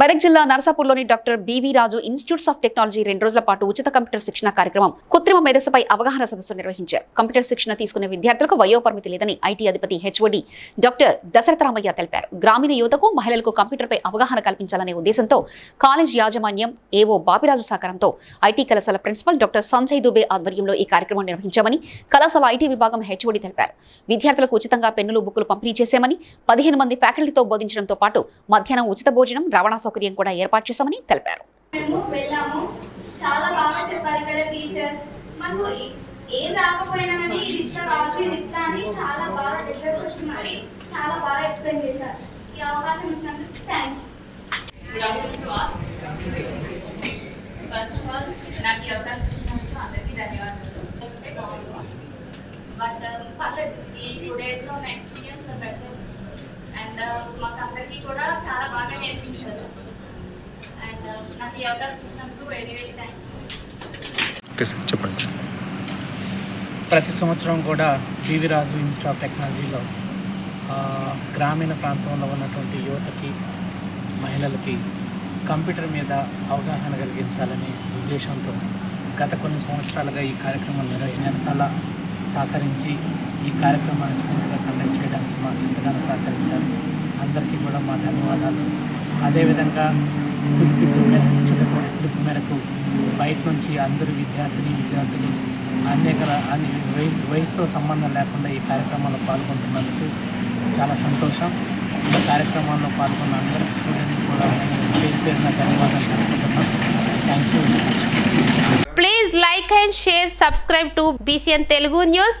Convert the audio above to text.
మెదక్ జిల్లా నరసాపూర్లోని doctor B V Raju institutes of technology రెండు రోజుల పాటు ఉచిత కంప్యూటర్ శిక్షణ కార్యక్రమం కృత్రిమ మేధస్సుపై అవగాహన సదస్సు నిర్వహించారు. కంప్యూటర్ శిక్షణ తీసుకునే విద్యార్థులకు వయోపరిమితి లేదని ఐటీ అధిపతి హెచ్ఓడి డాక్టర్ దశరథరామయ్య తెలిపారు. గ్రామీణ యువతకు మహిళలకు కంప్యూటర్పై అవగాహన కల్పించాలనే ఉద్దేశంతో కాలేజ్ యాజమాన్యం ఏవో బాపిరాజు సహకారంతో ఐటీ కళాశాల ప్రిన్సిపల్ డాక్టర్ సంజయ్ దుబే ఆధ్వర్యంలో ఈ కార్యక్రమం నిర్వహించామని కళాశాల ఐటీ విభాగం హెచ్ఓడి తెలిపారు. విద్యార్థులకు ఉచితంగా పెన్నులు బుక్కులు పంపిణీ చేశామని పదిహేను మంది ఫ్యాకల్టీతో బోధించడంతో పాటు మధ్యాహ్నం ఉచిత భోజనం రవాణా సౌకర్యం కూడా ఏర్పాటు చేశామని తెలిపారు. మేము వెళ్ళాము. చాలా బాగా చెప్పారు ఇక్కడ టీచర్స్. మాకు ఏ- రాకపోయినా కానీ ఇది ఇట్లా కాదు ఇది ఇట్లా అని చాలా బాగా దగ్గరకు వచ్చి మరి. చాలా బాగా ఎక్స్ప్లెయిన్ చేశారు. ఈ అవకాశం ఇచ్చినందుకు థ్యాంక్ ఫస్ట్ ఆఫ్ ఆల్ నాకు ఈ అవకాశం ఇచ్చినందుకు అందరికీ ధన్యవాదాలు. బట్ పర్లేదు. ఈ టూ డేస్లో నా ఎక్స్పీరియన్స్ బెటర్ అండ్ మాకు అందరికీ కూడా చాలా బాగా నేర్పించారు. అండ్ నాకు ఈ అవకాశం ఇచ్చినందుకు వెరీ వెరీ థ్యాంక్ యూ చెప్పండి. ప్రతి సంవత్సరం కూడా డివి రాజు ఇన్స్టిట్యూట్ ఆఫ్ టెక్నాలజీలో ఆ, గ్రామీణ ప్రాంతంలో ఉన్నటువంటి యువతకి మహిళలకి కంప్యూటర్ మీద అవగాహన కలిగించాలనే ఉద్దేశంతో గత కొన్ని సంవత్సరాలుగా ఈ కార్యక్రమం నిర్వహించాల సహకరించి ఈ కార్యక్రమాన్ని స్ఫూర్తిగా మాకు ఎంతగానో సహకరించారు. అందరికీ కూడా మా ధన్యవాదాలు. అదేవిధంగా పిలుపు మేరకు బయట నుంచి అందరు విద్యార్థిని విద్యార్థులు అనేక అన్ని వయసు వయసుతో సంబంధం లేకుండా ఈ కార్యక్రమంలో పాల్గొంటున్నందుకు చాలా సంతోషం. ఈ కార్యక్రమంలో పాల్గొన్న అందరూ కూడా పేరు పేరున ధన్యవాదాలు తెలుపుతున్నాను thank you please like and share subscribe to BCN Telugu news